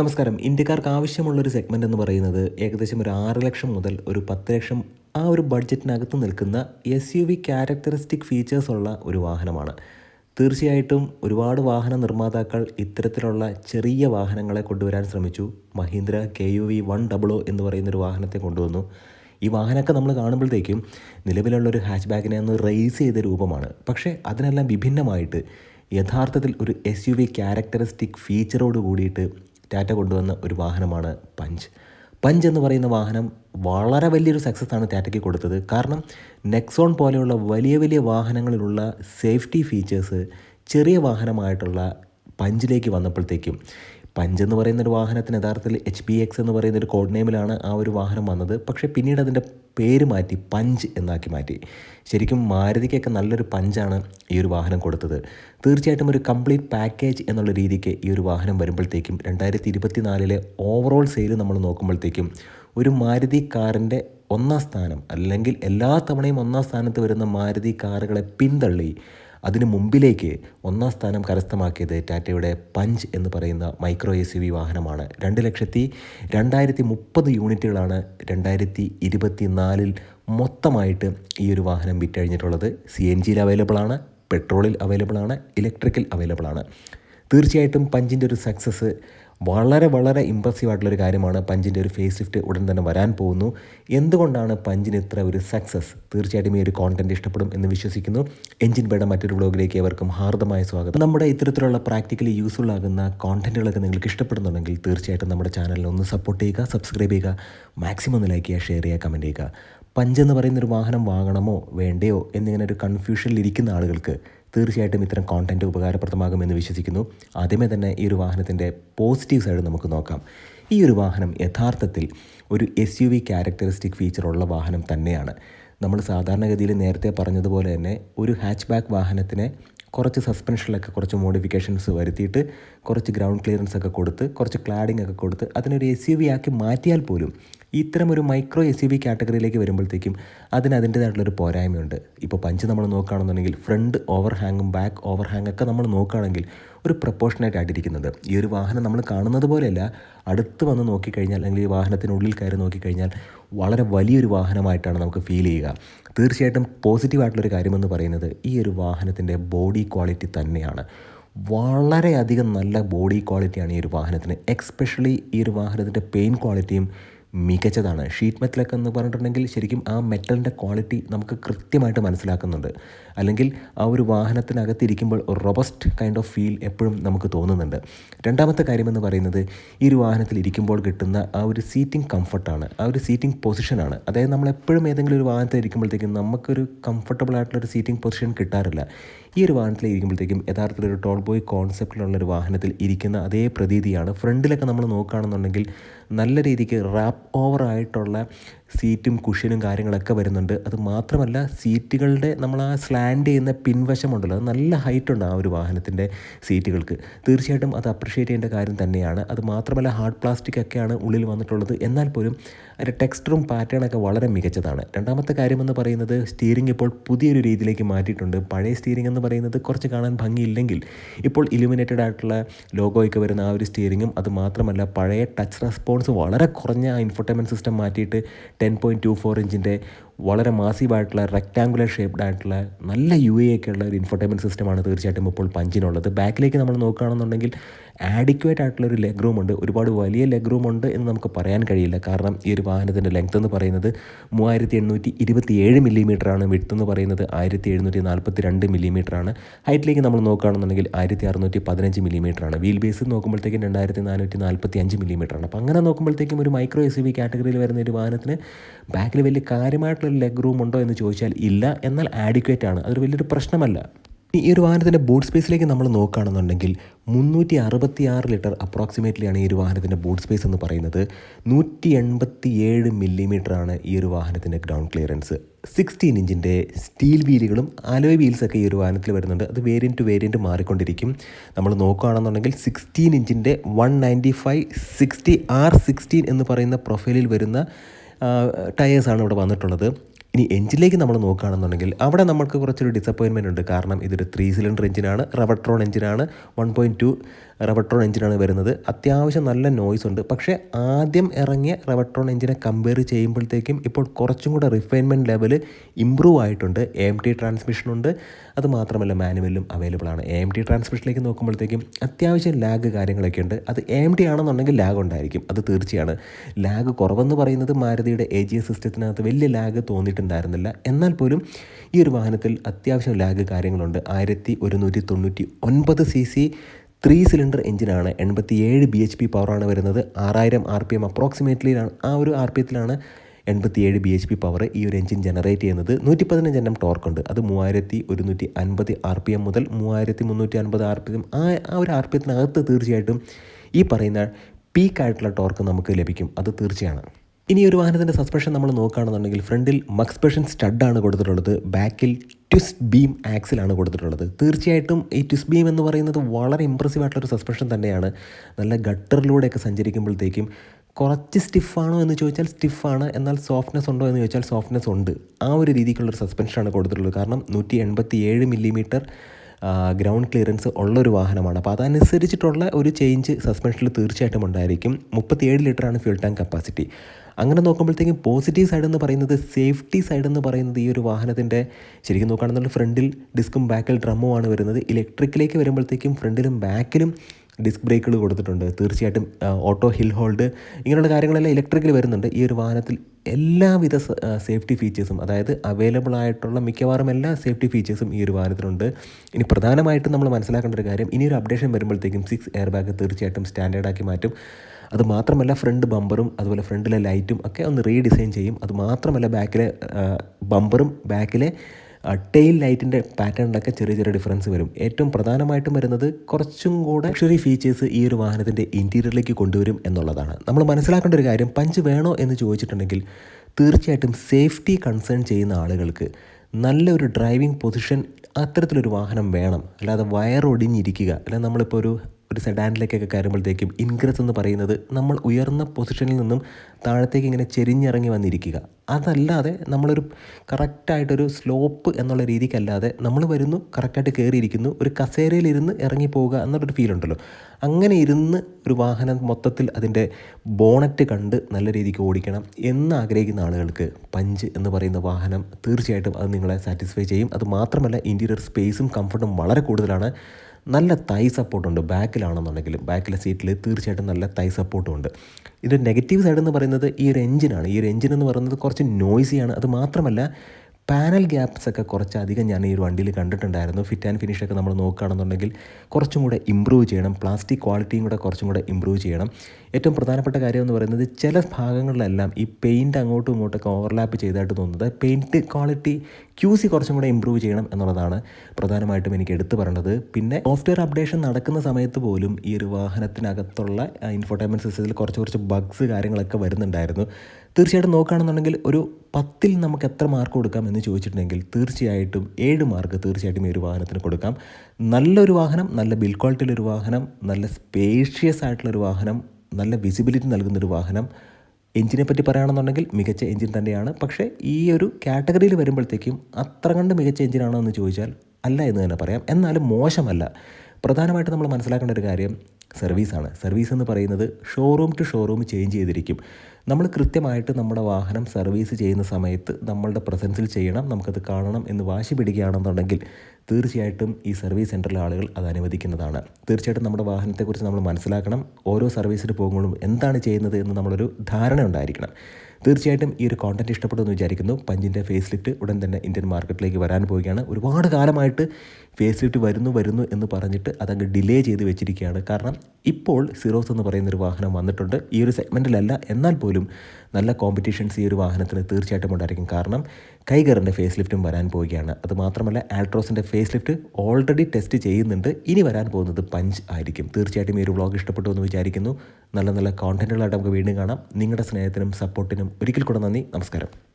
നമസ്കാരം. ഇന്ത്യക്കാർക്ക് ആവശ്യമുള്ളൊരു സെഗ്മെന്റ് എന്ന് പറയുന്നത് ഏകദേശം ഒരു ആറ് ലക്ഷം മുതൽ ഒരു പത്ത് ലക്ഷം ആ ഒരു ബഡ്ജറ്റിനകത്ത് നിൽക്കുന്ന എസ് യു വി ക്യാരക്ടറിസ്റ്റിക് ഫീച്ചേഴ്സുള്ള ഒരു വാഹനമാണ്. തീർച്ചയായിട്ടും ഒരുപാട് വാഹന നിർമ്മാതാക്കൾ ഇത്തരത്തിലുള്ള ചെറിയ വാഹനങ്ങളെ കൊണ്ടുവരാൻ ശ്രമിച്ചു. Mahindra K U V one double O എന്ന് പറയുന്നൊരു വാഹനത്തെ കൊണ്ടുവന്നു. ഈ വാഹനമൊക്കെ നമ്മൾ കാണുമ്പോഴത്തേക്കും നിലവിലുള്ള ഒരു ഹാച്ച് ബാഗിനെ ഒന്ന് റേസ് ചെയ്ത രൂപമാണ്. പക്ഷേ അതിനെല്ലാം വിഭിന്നമായിട്ട് യഥാർത്ഥത്തിൽ ഒരു എസ് യു വി ക്യാരക്ടറിസ്റ്റിക് ഫീച്ചറോട് കൂടിയിട്ട് ടാറ്റ കൊണ്ടുവന്ന ഒരു വാഹനമാണ് പഞ്ച് പഞ്ച് എന്ന് പറയുന്ന വാഹനം വളരെ വലിയൊരു സക്സസ് ആണ് ടാറ്റയ്ക്ക് കൊടുത്തത്. കാരണം നെക്സോൺ പോലെയുള്ള വലിയ വലിയ വാഹനങ്ങളിലുള്ള സേഫ്റ്റി ഫീച്ചേഴ്സ് ചെറിയ വാഹനമായിട്ടുള്ള പഞ്ചിലേക്ക് വന്നപ്പോഴത്തേക്കും പഞ്ച് എന്ന് പറയുന്ന ഒരു വാഹനത്തിന് യഥാർത്ഥത്തിൽ എച്ച് പി എക്സ് എന്ന് പറയുന്ന ഒരു കോഡ് നെയിമിലാണ് ആ ഒരു വാഹനം വന്നത്. പക്ഷേ പിന്നീട് അതിന്റെ പേര് മാറ്റി പഞ്ച് എന്നാക്കി മാറ്റി. ശരിക്കും മാരുതിക്കൊക്കെ നല്ലൊരു പഞ്ചാണ് ഈ ഒരു വാഹനം കൊടുത്തത്. തീർച്ചയായിട്ടും ഒരു കംപ്ലീറ്റ് പാക്കേജ് എന്നുള്ള രീതിക്ക് ഈ ഒരു വാഹനം വരുമ്പോഴത്തേക്കും രണ്ടായിരത്തി ഇരുപത്തി നാലിലെ ഓവറോൾ സെയിൽ നമ്മൾ നോക്കുമ്പോഴത്തേക്കും ഒരു മാരുതി കാറിന്റെ ഒന്നാം സ്ഥാനം അല്ലെങ്കിൽ എല്ലാ തവണയും ഒന്നാം സ്ഥാനത്ത് വരുന്ന മാരുതി കാറുകളെ പിന്തള്ളി അതിനു മുമ്പിലേക്ക് ഒന്നാം സ്ഥാനം കരസ്ഥമാക്കിയത് ടാറ്റയുടെ പഞ്ച് എന്ന് പറയുന്ന മൈക്രോ എസ് വി വാഹനമാണ്. രണ്ട് ലക്ഷത്തി രണ്ടായിരത്തി മുപ്പത് യൂണിറ്റുകളാണ് രണ്ടായിരത്തി ഇരുപത്തി നാലിൽ മൊത്തമായിട്ട് ഈ ഒരു വാഹനം വിറ്റഴിഞ്ഞിട്ടുള്ളത്. സി എൻ ജിയിൽ അവൈലബിൾ ആണ് പെട്രോളിൽ അവൈലബിൾ ആണ് ഇലക്ട്രിക്കൽ അവൈലബിൾ ആണ്. തീർച്ചയായിട്ടും പഞ്ചിന്റെ ഒരു സക്സസ് വളരെ വളരെ ഇമ്പ്രസീവ് ആയിട്ടുള്ളൊരു കാര്യമാണ് പഞ്ചിന്റെ ഒരു ഫേസ് ലിഫ്റ്റ് ഉടൻ തന്നെ വരാൻ പോകുന്നു. എന്തുകൊണ്ടാണ് പഞ്ചിന് ഇത്ര ഒരു സക്സസ് തീർച്ചയായിട്ടും ഈ ഒരു കോണ്ടന്റ് ഇഷ്ടപ്പെടും എന്ന് വിശ്വസിക്കുന്നു. എഞ്ചിൻ പേടം മറ്റൊരു വ്ളോഗിലേക്ക് ഏവർക്കും ഹാർദമായ സ്വാഗതം. നമ്മുടെ ഇത്തരത്തിലുള്ള പ്രാക്ടിക്കലി യൂസ്ഫുൾ ആകുന്ന കോണ്ടന്റുകളൊക്കെ നിങ്ങൾക്ക് ഇഷ്ടപ്പെടുന്നുണ്ടെങ്കിൽ തീർച്ചയായിട്ടും നമ്മുടെ ചാനലിൽ ഒന്ന് സപ്പോർട്ട് ചെയ്യുക സബ്സ്ക്രൈബ് ചെയ്യുക മാക്സിമം ഒന്ന് ലൈക്ക് ചെയ്യുക ഷെയർ ചെയ്യുക കമന്റ് ചെയ്യുക. പഞ്ച് എന്ന് പറയുന്ന ഒരു വാഹനം വാങ്ങണമോ വേണ്ടയോ എന്നിങ്ങനെ ഒരു കൺഫ്യൂഷനിൽ ഇരിക്കുന്ന ആളുകൾക്ക് തീർച്ചയായിട്ടും ഇത്തരം കോണ്ടന്റ് ഉപകാരപ്രദമാകുമെന്ന് വിശ്വസിക്കുന്നു. ആദ്യമേ തന്നെ ഈ ഒരു വാഹനത്തിന്റെ പോസിറ്റീവ് സൈഡ് നമുക്ക് നോക്കാം. ഈ ഒരു വാഹനം യഥാർത്ഥത്തിൽ ഒരു എസ് യു വി ക്യാരക്ടറിസ്റ്റിക് ഫീച്ചറുള്ള വാഹനം തന്നെയാണ്. നമ്മൾ സാധാരണഗതിയിൽ നേരത്തെ പറഞ്ഞതുപോലെ തന്നെ ഒരു ഹാച്ച് ബാക്ക് വാഹനത്തിനെ കുറച്ച് സസ്പെൻഷനിലൊക്കെ കുറച്ച് മോഡിഫിക്കേഷൻസ് വരുത്തിയിട്ട് കുറച്ച് ഗ്രൗണ്ട് ക്ലിയറൻസ് ഒക്കെ കൊടുത്ത് കുറച്ച് ക്ലാഡിംഗ് ഒക്കെ കൊടുത്ത് അതിനൊരു എസ് യു വി ആക്കി മാറ്റിയാൽ പോലും ഇത്തരം ഒരു മൈക്രോ എസ് യു വി കാറ്റഗറിയിലേക്ക് വരുമ്പോഴത്തേക്കും അതിന് അതിന്റേതായിട്ടുള്ളൊരു പോരായ്മയുണ്ട്. ഇപ്പോൾ പഞ്ച് നമ്മൾ നോക്കുകയാണെന്നുണ്ടെങ്കിൽ ഫ്രണ്ട് ഓവർ ഹാങ്ങും ബാക്ക് ഓവർ ഹാങ്ങൊക്കെ നമ്മൾ നോക്കുകയാണെങ്കിൽ ഒരു പ്രപ്പോർഷനായിട്ട് ആയിട്ടിരിക്കുന്നത്. ഈ ഒരു വാഹനം നമ്മൾ കാണുന്നത് പോലെയല്ല. അടുത്ത് വന്ന് നോക്കിക്കഴിഞ്ഞാൽ അല്ലെങ്കിൽ ഈ വാഹനത്തിനുള്ളിൽ കയറി നോക്കിക്കഴിഞ്ഞാൽ വളരെ വലിയൊരു വാഹനമായിട്ടാണ് നമുക്ക് ഫീൽ ചെയ്യുക. തീർച്ചയായിട്ടും പോസിറ്റീവായിട്ടുള്ളൊരു കാര്യമെന്ന് പറയുന്നത് ഈ ഒരു വാഹനത്തിന്റെ ബോഡി ക്വാളിറ്റി തന്നെയാണ്. വളരെയധികം നല്ല ബോഡി ക്വാളിറ്റിയാണ് ഈ ഒരു വാഹനത്തിന്. എക്സ്പെഷ്യലി ഈ ഒരു വാഹനത്തിന്റെ പെയിൻ ക്വാളിറ്റിയും മികച്ചതാണ്. ഷീറ്റ് മെറ്റലൊക്കെ എന്ന് പറഞ്ഞിട്ടുണ്ടെങ്കിൽ ശരിക്കും ആ മെറ്റലിന്റെ ക്വാളിറ്റി നമുക്ക് കൃത്യമായിട്ട് മനസ്സിലാക്കുന്നുണ്ട്. അല്ലെങ്കിൽ ആ ഒരു വാഹനത്തിനകത്തിരിക്കുമ്പോൾ റൊബസ്റ്റ് കൈൻഡ് ഓഫ് ഫീൽ എപ്പോഴും നമുക്ക് തോന്നുന്നുണ്ട്. രണ്ടാമത്തെ കാര്യമെന്ന് പറയുന്നത് ഈ ഒരു വാഹനത്തിൽ ഇരിക്കുമ്പോൾ കിട്ടുന്ന ആ ഒരു സീറ്റിംഗ് കംഫർട്ടാണ് ആ ഒരു സീറ്റിംഗ് പൊസിഷനാണ് അതായത് നമ്മൾ എപ്പോഴും ഏതെങ്കിലും ഒരു വാഹനത്തിൽ ഇരിക്കുമ്പോഴത്തേക്കും നമുക്കൊരു കംഫർട്ടബിൾ ആയിട്ടുള്ള ഒരു സീറ്റിംഗ് പൊസിഷൻ കിട്ടാറില്ല. ഈ ഒരു വാഹനത്തിൽ ഇരിക്കുമ്പോഴത്തേക്കും യഥാർത്ഥത്തിൽ ഒരു ടോൾ ബോയ് കോൺസെപ്റ്റിലുള്ള ഒരു വാഹനത്തിൽ ഇരിക്കുന്ന അതേ പ്രതീതിയാണ്. ഫ്രണ്ടിലൊക്കെ നമ്മൾ നോക്കുകയാണെന്നുണ്ടെങ്കിൽ നല്ല രീതിക്ക് റാപ്പ് ഓവർ ആയിട്ടുള്ള സീറ്റും കുഷ്യനും കാര്യങ്ങളൊക്കെ വരുന്നുണ്ട്. അത് മാത്രമല്ല സീറ്റുകളുടെ നമ്മൾ ആ സ്ലാൻഡ് ചെയ്യുന്ന പിൻവശമുണ്ടല്ലോ അത് നല്ല ഹൈറ്റ് ഉണ്ട് ആ ഒരു വാഹനത്തിന്റെ സീറ്റുകൾക്ക് തീർച്ചയായിട്ടും അത് അപ്രിഷ്യേറ്റ് ചെയ്യേണ്ട കാര്യം തന്നെയാണ്. അത് മാത്രമല്ല ഹാർഡ് പ്ലാസ്റ്റിക് ഒക്കെയാണ് ഉള്ളിൽ വന്നിട്ടുള്ളത്. എന്നാൽ പോലും അതിന്റെ ടെക്സ്റ്ററും പാറ്റേണൊക്കെ വളരെ മികച്ചതാണ്. രണ്ടാമത്തെ കാര്യമെന്ന് പറയുന്നത് സ്റ്റിയറിംഗ് ഇപ്പോൾ പുതിയൊരു രീതിയിലേക്ക് മാറ്റിയിട്ടുണ്ട്. പഴയ സ്റ്റിയറിംഗ് എന്ന് പറയുന്നത് കുറച്ച് കാണാൻ ഭംഗിയില്ലെങ്കിൽ ഇപ്പോൾ ഇലുമിനേറ്റഡ് ആയിട്ടുള്ള ലോഗോയൊക്കെ വരുന്ന ആ ഒരു സ്റ്റിയറിങ്ങും അത് മാത്രമല്ല പഴയ ടച്ച് റെസ്പോൺസ് വളരെ കുറഞ്ഞ ഇൻഫോർട്ടൈൻമെന്റ് സിസ്റ്റം മാറ്റിയിട്ട് ടെൻ പോയിന്റ് ടു ഫോർ ഇഞ്ചിന്റെ വളരെ മാസീവായിട്ടുള്ള റെക്റ്റാങ്കുലർ ഷേപ്ഡ് ആയിട്ടുള്ള നല്ല യു എ ഒക്കെ ഉള്ള ഒരു ഇൻഫോർട്ടൈൻമെന്റ് സിസ്റ്റമാണ് തീർച്ചയായിട്ടും ഇപ്പോൾ പഞ്ചിനുള്ളത്. ബാക്കിലേക്ക് നമ്മൾ നോക്കുകയാണെന്നുണ്ടെങ്കിൽ ആഡിക്വേറ്റ് ആയിട്ടുള്ള ഒരു ലെഗ് റൂം ഉണ്ട്. ഒരുപാട് വലിയ ലെഗ് റൂം ഉണ്ട് എന്ന് നമുക്ക് പറയാൻ കഴിയില്ല. കാരണം ഈ ഒരു വാഹനത്തിന്റെ ലെങ്ത് എന്ന് പറയുന്നത് മൂവായിരത്തി എണ്ണൂറ്റി ഇരുപത്തി ഏഴ് മില്ലിമീറ്ററാണ് വിട്ത് എന്ന് പറയുന്നത് ആയിരത്തി എഴുന്നൂറ്റി നാൽപ്പത്തി രണ്ട് മില്ലിമീറ്ററാണ് ഹൈറ്റിലേക്ക് നമ്മൾ നോക്കുകയാണെന്നുണ്ടെങ്കിൽ ആയിരത്തി അറുന്നൂറ്റി പതിനഞ്ച് മില്ലിമീറ്ററാണ് വീൽ ബേസ് നോക്കുമ്പോഴത്തേക്കും രണ്ടായിരത്തി നാനൂറ്റി നാൽപ്പത്തി അഞ്ച് മില്ലിമീറ്ററാണ് അപ്പോൾ അങ്ങനെ നോക്കുമ്പോഴത്തേക്കും ഒരു മൈക്രോ എസ് വി കാറ്റഗറിയിൽ വരുന്ന ഒരു വാഹനത്തിന് ബാക്കിൽ വലിയ കാര്യമായിട്ടുള്ള ലെഗ് റൂം ഉണ്ടോ എന്ന് ചോദിച്ചാൽ ഇല്ല. എന്നാൽ ആഡിക്വേറ്റ് ആണ്. അതൊരു വലിയൊരു പ്രശ്നമല്ല. ഈ ഒരു വാഹനത്തിന്റെ ബൂട്ട് സ്പേസിലേക്ക് നമ്മൾ നോക്കുകയാണെന്നുണ്ടെങ്കിൽ മുന്നൂറ്റി അറുപത്തി ആറ് ലിറ്റർ അപ്രോക്സിമേറ്റ്ലി ആണ് ഈ ഒരു വാഹനത്തിന്റെ ബൂട്ട് സ്പേസ് എന്ന് പറയുന്നത്. നൂറ്റി എൺപത്തി ഏഴ് മില്ലിമീറ്ററാണ് ഈ ഒരു വാഹനത്തിന്റെ ഗ്രൗണ്ട് ക്ലിയറൻസ് സിക്സ്റ്റീൻ ഇഞ്ചിന്റെ സ്റ്റീൽ വീലുകളും അലോയ് വീൽസൊക്കെ ഈ ഒരു വാഹനത്തിൽ വരുന്നുണ്ട്. അത് വേരിയന്റ് ടു വേരിയന്റ് മാറിക്കൊണ്ടിരിക്കും. നമ്മൾ നോക്കുകയാണെന്നുണ്ടെങ്കിൽ sixteen ഇഞ്ചിന്റെ one ninety five sixty R sixteen എന്ന് പറയുന്ന പ്രൊഫൈലിൽ വരുന്ന ടയേഴ്സാണ് ഇവിടെ വന്നിട്ടുള്ളത്. ഇനി എഞ്ചിനിലേക്ക് നമ്മൾ നോക്കുകയാണെന്നുണ്ടെങ്കിൽ അവിടെ നമുക്ക് കുറച്ചൊരു ഡിസപ്പോയിൻമെന്റ് ഉണ്ട്. കാരണം ഇതൊരു ത്രീ സിലിണ്ടർ എഞ്ചിനാണ് റവട്രോൺ എഞ്ചിനാണ് വൺ പോയിന്റ് ടു റെവട്രോൺ എഞ്ചിനാണ് വരുന്നത്. അത്യാവശ്യം നല്ല നോയ്സ് ഉണ്ട്. പക്ഷേ ആദ്യം ഇറങ്ങിയ റെവട്രോൺ എഞ്ചിനെ കമ്പയർ ചെയ്യുമ്പോഴത്തേക്കും ഇപ്പോൾ കുറച്ചും കൂടെ റിഫൈൻമെന്റ് ലെവൽ ഇമ്പ്രൂവ് ആയിട്ടുണ്ട്. എ എം ടി ട്രാൻസ്മിഷനുണ്ട് അത് മാത്രമല്ല മാനുവലും അവൈലബിൾ ആണ്. എ എം ടി ട്രാൻസ്മിഷനിലേക്ക് നോക്കുമ്പോഴത്തേക്കും അത്യാവശ്യം ലാഗ് കാര്യങ്ങളൊക്കെ ഉണ്ട്. അത് എ എം ടി ആണെന്നുണ്ടെങ്കിൽ ലാഗ് ഉണ്ടായിരിക്കും. അത് തീർച്ചയാണ്. ലാഗ് കുറവെന്ന് പറയുന്നത് മാരുതിയുടെ എ ജി എസ് സിസ്റ്റത്തിനകത്ത് വലിയ ലാഗ് തോന്നിയിട്ടുണ്ടായിരുന്നില്ല. എന്നാൽ പോലും ഈ ഒരു വാഹനത്തിൽ അത്യാവശ്യം ലാഗ് കാര്യങ്ങളുണ്ട്. ആയിരത്തി ഒരുന്നൂറ്റി തൊണ്ണൂറ്റി ഒൻപത് സി സി ത്രീ സിലിണ്ടർ എഞ്ചിനാണ് എൺപത്തി ഏഴ് ബി എച്ച് പി പവറാണ് വരുന്നത്. ആറായിരം ആർ പി എം അപ്രോക്സിമേറ്റ്ലിയാണ് ആ ഒരു ആർ പി എത്തിലാണ് എൺപത്തിയേഴ് ബി എച്ച് പി പവർ ഈ ഒരു എഞ്ചിൻ ജനറേറ്റ് ചെയ്യുന്നത്. നൂറ്റി പതിനഞ്ച് എണ്ണം ടോർക്കുണ്ട് അത് മൂവായിരത്തി ഒരുന്നൂറ്റി അൻപത് ആർ പി എം മുതൽ മൂവായിരത്തി മുന്നൂറ്റി അൻപത് ആർ പി എം ആ ആ ഒരു ആർ പി എത്തിനകത്ത് തീർച്ചയായിട്ടും ഈ പറയുന്ന പീക്കായിട്ടുള്ള ടോർക്ക് നമുക്ക് ലഭിക്കും. അത് തീർച്ചയാണ്. ഇനി ഒരു വാഹനത്തിന്റെ സസ്പെൻഷൻ നമ്മൾ നോക്കുകയാണെന്നുണ്ടെങ്കിൽ ഫ്രണ്ടിൽ മക്സ്പെഷൻ സ്റ്റഡാണ് കൊടുത്തിട്ടുള്ളത് ബാക്കിൽ ട്വിസ്റ്റ് ബീം ആക്സിലാണ് കൊടുത്തിട്ടുള്ളത്. തീർച്ചയായിട്ടും ഈ ട്വിസ്റ്റ് ബീം എന്ന് പറയുന്നത് വളരെ ഇമ്പ്രസീവ് ആയിട്ടുള്ളൊരു സസ്പെൻഷൻ തന്നെയാണ്. നല്ല ഗട്ടറിലൂടെയൊക്കെ സഞ്ചരിക്കുമ്പോഴത്തേക്കും കുറച്ച് സ്റ്റിഫാണോ എന്ന് ചോദിച്ചാൽ സ്റ്റിഫാണ് എന്നാൽ സോഫ്റ്റ്നെസ് ഉണ്ടോ എന്ന് ചോദിച്ചാൽ സോഫ്റ്റ്നെസ് ഉണ്ട്. ആ ഒരു രീതിക്കുള്ളൊരു സസ്പെൻഷനാണ് കൊടുത്തിട്ടുള്ളത്. കാരണം നൂറ്റി എൺപത്തി ഏഴ് മില്ലിമീറ്റർ ഗ്രൗണ്ട് ക്ലിയറൻസ് ഉള്ളൊരു വാഹനമാണ്. അപ്പോൾ അതനുസരിച്ചിട്ടുള്ള ഒരു ചേഞ്ച് സസ്പെൻഷനിൽ തീർച്ചയായിട്ടും ഉണ്ടായിരിക്കും. മുപ്പത്തിയേഴ് ലിറ്ററാണ് ഫ്യൂൾ ടാങ്ക് കപ്പാസിറ്റി അങ്ങനെ നോക്കുമ്പോഴത്തേക്കും പോസിറ്റീവ് സൈഡ് എന്ന് പറയുന്നത് സേഫ്റ്റി സൈഡ് എന്ന് പറയുന്നത് ഈ ഒരു വാഹനത്തിന്റെ ശരിക്കും നോക്കുകയാണെന്നുണ്ടെങ്കിൽ ഫ്രണ്ടിൽ ഡിസ്കും ബാക്കിൽ ഡ്രമ്മുമാണ് വരുന്നത്. ഇലക്ട്രിക്കിലേക്ക് വരുമ്പോഴത്തേക്കും ഫ്രണ്ടിലും ബാക്കിലും ഡിസ്ക് ബ്രേക്കുകൾ കൊടുത്തിട്ടുണ്ട്. തീർച്ചയായിട്ടും ഓട്ടോ ഹിൽ ഹോൾഡ് ഇങ്ങനെയുള്ള കാര്യങ്ങളെല്ലാം ഇലക്ട്രിക്കിൽ വരുന്നുണ്ട്. ഈ ഒരു വാഹനത്തിൽ എല്ലാവിധ സേഫ്റ്റി ഫീച്ചേഴ്സും അതായത് അവൈലബിൾ ആയിട്ടുള്ള മിക്കവാറും എല്ലാ സേഫ്റ്റി ഫീച്ചേഴ്സും ഈ ഒരു വാഹനത്തിലുണ്ട്. ഇനി പ്രധാനമായിട്ടും നമ്മൾ മനസ്സിലാക്കേണ്ട ഒരു കാര്യം ഇനി ഒരു അപ്ഡേഷൻ വരുമ്പോഴത്തേക്കും സിക്സ് എയർ ബാഗ് തീർച്ചയായിട്ടും സ്റ്റാൻഡേർഡാക്കി മാറ്റും. അത് മാത്രമല്ല ഫ്രണ്ട് ബമ്പറും അതുപോലെ ഫ്രണ്ടിലെ ലൈറ്റും ഒക്കെ ഒന്ന് റീഡിസൈൻ ചെയ്യും. അത് മാത്രമല്ല ബാക്കിലെ ബമ്പറും ബാക്കിലെ ടെയിൽ ലൈറ്റിന്റെ പാറ്റേണിലൊക്കെ ചെറിയ ചെറിയ ഡിഫറൻസ് വരും. ഏറ്റവും പ്രധാനമായിട്ടും വരുന്നത് കുറച്ചും കൂടെ ലക്ഷറി ഫീച്ചേഴ്സ് ഈ ഒരു വാഹനത്തിന്റെ ഇന്റീരിയറിലേക്ക് കൊണ്ടുവരും എന്നുള്ളതാണ്. നമ്മൾ മനസ്സിലാക്കേണ്ട ഒരു കാര്യം പഞ്ച് വേണോ എന്ന് ചോദിച്ചിട്ടുണ്ടെങ്കിൽ തീർച്ചയായിട്ടും സേഫ്റ്റി കൺസേൺ ചെയ്യുന്ന ആളുകൾക്ക് നല്ലൊരു ഡ്രൈവിംഗ് പൊസിഷൻ അത്തരത്തിലൊരു വാഹനം വേണം. അല്ലാതെ വയറൊടിഞ്ഞിരിക്കുക അല്ലെങ്കിൽ നമ്മളിപ്പോൾ ഒരു ഒരു സെഡാനിലേക്കൊക്കെ കയറുമ്പോഴത്തേക്കും ഇൻക്രസ് എന്ന് പറയുന്നത് നമ്മൾ ഉയർന്ന പൊസിഷനിൽ നിന്നും താഴത്തേക്ക് ഇങ്ങനെ ചെരിഞ്ഞിറങ്ങി വന്നിരിക്കുക. അതല്ലാതെ നമ്മളൊരു കറക്റ്റായിട്ടൊരു സ്ലോപ്പ് എന്നുള്ള രീതിക്കല്ലാതെ നമ്മൾ വരുന്നു കറക്റ്റായിട്ട് കയറിയിരിക്കുന്നു ഒരു കസേരയിലിരുന്ന് ഇറങ്ങിപ്പോവുക എന്നുള്ളൊരു ഫീൽ ഉണ്ടല്ലോ. അങ്ങനെ ഇരുന്ന് ഒരു വാഹനം മൊത്തത്തിൽ അതിന്റെ ബോണറ്റ് കണ്ട് നല്ല രീതിക്ക് ഓടിക്കണം എന്ന് ആഗ്രഹിക്കുന്ന ആളുകൾക്ക് പഞ്ച് എന്ന് പറയുന്ന വാഹനം തീർച്ചയായിട്ടും അത് നിങ്ങളെ സാറ്റിസ്ഫൈ ചെയ്യും. അത് മാത്രമല്ല ഇന്റീരിയർ സ്പേസും കംഫർട്ടും വളരെ കൂടുതലാണ്. നല്ല തൈ സപ്പോർട്ടുണ്ട് ബാക്കിലാണെന്നുണ്ടെങ്കിലും ബാക്കിലെ സീറ്റിൽ തീർച്ചയായിട്ടും നല്ല തൈ സപ്പോർട്ടും ഉണ്ട്. ഇത് നെഗറ്റീവ് സൈഡ് എന്ന് പറയുന്നത് ഈ ഒരു എഞ്ചിനാണ് ഈ ഒരു എഞ്ചിൻ എന്ന് പറയുന്നത് കുറച്ച് നോയ്സിയാണ് അത് മാത്രമല്ല പാനൽ ഗ്യാപ്സ് ഒക്കെ കുറച്ചധികം ഞാൻ ഈ ഒരു വണ്ടിയിൽ കണ്ടിട്ടുണ്ടായിരുന്നു. ഫിറ്റ് ആൻഡ് ഫിനിഷ് ഒക്കെ നമ്മൾ നോക്കുകയാണെന്നുണ്ടെങ്കിൽ കുറച്ചും കൂടെ ഇമ്പ്രൂവ് ചെയ്യണം. പ്ലാസ്റ്റിക് ക്വാളിറ്റിയും കൂടെ കുറച്ചും കൂടെ ഇമ്പ്രൂവ് ചെയ്യണം. ഏറ്റവും പ്രധാനപ്പെട്ട കാര്യം എന്ന് പറയുന്നത് ചില ഭാഗങ്ങളിലെല്ലാം ഈ പെയിന്റ് അങ്ങോട്ടും ഇങ്ങോട്ടൊക്കെ ഓവർലാപ്പ് ചെയ്തായിട്ട് തോന്നുന്നത് പെയിന്റ് ക്വാളിറ്റി ക്യൂ സി കുറച്ചും കൂടെ ഇമ്പ്രൂവ് ചെയ്യണം എന്നുള്ളതാണ് പ്രധാനമായിട്ടും എനിക്ക് എടുത്തു പറയേണ്ടത്. പിന്നെ സോഫ്റ്റ്വെയർ അപ്ഡേഷൻ നടക്കുന്ന സമയത്ത് പോലും ഈ ഒരു വാഹനത്തിനകത്തുള്ള ഇൻഫോർട്ടൈൻമെന്റ് സിസ്റ്റത്തിൽ കുറച്ച് കുറച്ച് ബഗ്സ് കാര്യങ്ങളൊക്കെ വരുന്നുണ്ടായിരുന്നു. തീർച്ചയായിട്ടും നോക്കുകയാണെന്നുണ്ടെങ്കിൽ ഒരു പത്തിൽ നമുക്ക് എത്ര മാർക്ക് കൊടുക്കാം എന്ന് ചോദിച്ചിട്ടുണ്ടെങ്കിൽ തീർച്ചയായിട്ടും ഏഴ് മാർക്ക് തീർച്ചയായിട്ടും ഈ ഒരു വാഹനത്തിന് കൊടുക്കാം. നല്ലൊരു വാഹനം നല്ല ബിൽ ക്വാളിറ്റിയിലൊരു വാഹനം നല്ല സ്പേഷ്യസ് ആയിട്ടുള്ളൊരു വാഹനം നല്ല വിസിബിലിറ്റി നൽകുന്നൊരു വാഹനം. എഞ്ചിനെ പറ്റി പറയുകയാണെന്നുണ്ടെങ്കിൽ മികച്ച എഞ്ചിൻ തന്നെയാണ്. പക്ഷേ ഈ ഒരു കാറ്റഗറിയിൽ വരുമ്പോഴത്തേക്കും അത്ര കണ്ട് മികച്ച എഞ്ചിനാണോ എന്ന് ചോദിച്ചാൽ അല്ല എന്ന് തന്നെ പറയാം. എന്നാലും മോശമല്ല. പ്രധാനമായിട്ട് നമ്മൾ മനസ്സിലാക്കേണ്ട ഒരു കാര്യം സർവീസാണ്. സർവീസ് എന്ന് പറയുന്നത് ഷോറൂം ടു ഷോറൂം ചേഞ്ച് ചെയ്തിരിക്കും. നമ്മൾ കൃത്യമായിട്ട് നമ്മുടെ വാഹനം സർവീസ് ചെയ്യുന്ന സമയത്ത് നമ്മളുടെ പ്രസൻസിൽ ചെയ്യണം നമുക്കത് കാണണം എന്ന് വാശി പിടിക്കുകയാണെന്നുണ്ടെങ്കിൽ തീർച്ചയായിട്ടും ഈ സർവീസ് സെന്ററിലെ ആളുകൾ അത് അനുവദിക്കുന്നതാണ്. തീർച്ചയായിട്ടും നമ്മുടെ വാഹനത്തെക്കുറിച്ച് നമ്മൾ മനസ്സിലാക്കണം. ഓരോ സർവീസിന് പോകുമ്പോഴും എന്താണ് ചെയ്യുന്നത് എന്ന് നമ്മളൊരു ധാരണ ഉണ്ടായിരിക്കണം. തീർച്ചയായിട്ടും ഈ ഒരു കോണ്ടന്റ് ഇഷ്ടപ്പെടുമെന്ന് വിചാരിക്കുന്നു. പഞ്ചിന്റെ ഫേസ് ലിഫ്റ്റ് ഉടൻ തന്നെ ഇന്ത്യൻ മാർക്കറ്റിലേക്ക് വരാൻ പോവുകയാണ്. ഒരുപാട് കാലമായിട്ട് ഫേസ് ലിഫ്റ്റ് വരുന്നു വരുന്നു എന്ന് പറഞ്ഞിട്ട് അതങ്ങ് ഡിലേ ചെയ്ത് വെച്ചിരിക്കുകയാണ്. കാരണം ഇപ്പോൾ സിറോസ് എന്ന് പറയുന്നൊരു വാഹനം വന്നിട്ടുണ്ട്. ഈ ഒരു സെഗ്മെന്റിലല്ല എന്നാൽ പോലും നല്ല കോമ്പറ്റീഷൻസ് ഈ ഒരു വാഹനത്തിന് തീർച്ചയായിട്ടും ഉണ്ടായിരിക്കും. കാരണം കൈകറിന്റെ ഫേസ് ലിഫ്റ്റും വരാൻ പോവുകയാണ്. അതുമാത്രമല്ല ആൾട്രോസിന്റെ ഫേസ് ലിഫ്റ്റ് ഓൾറെഡി ടെസ്റ്റ് ചെയ്യുന്നുണ്ട്. ഇനി വരാൻ പോകുന്നത് പഞ്ച് ആയിരിക്കും. തീർച്ചയായിട്ടും ഈ ഒരു വ്ളോഗ് ഇഷ്ടപ്പെട്ടു എന്ന് വിചാരിക്കുന്നു. നല്ല നല്ല കോണ്ടന്റുകളായിട്ട് നമുക്ക് വീണ്ടും കാണാം. നിങ്ങളുടെ സ്നേഹത്തിനും സപ്പോർട്ടിനും ഒരിക്കൽ കൂടെ നന്ദി. നമസ്കാരം.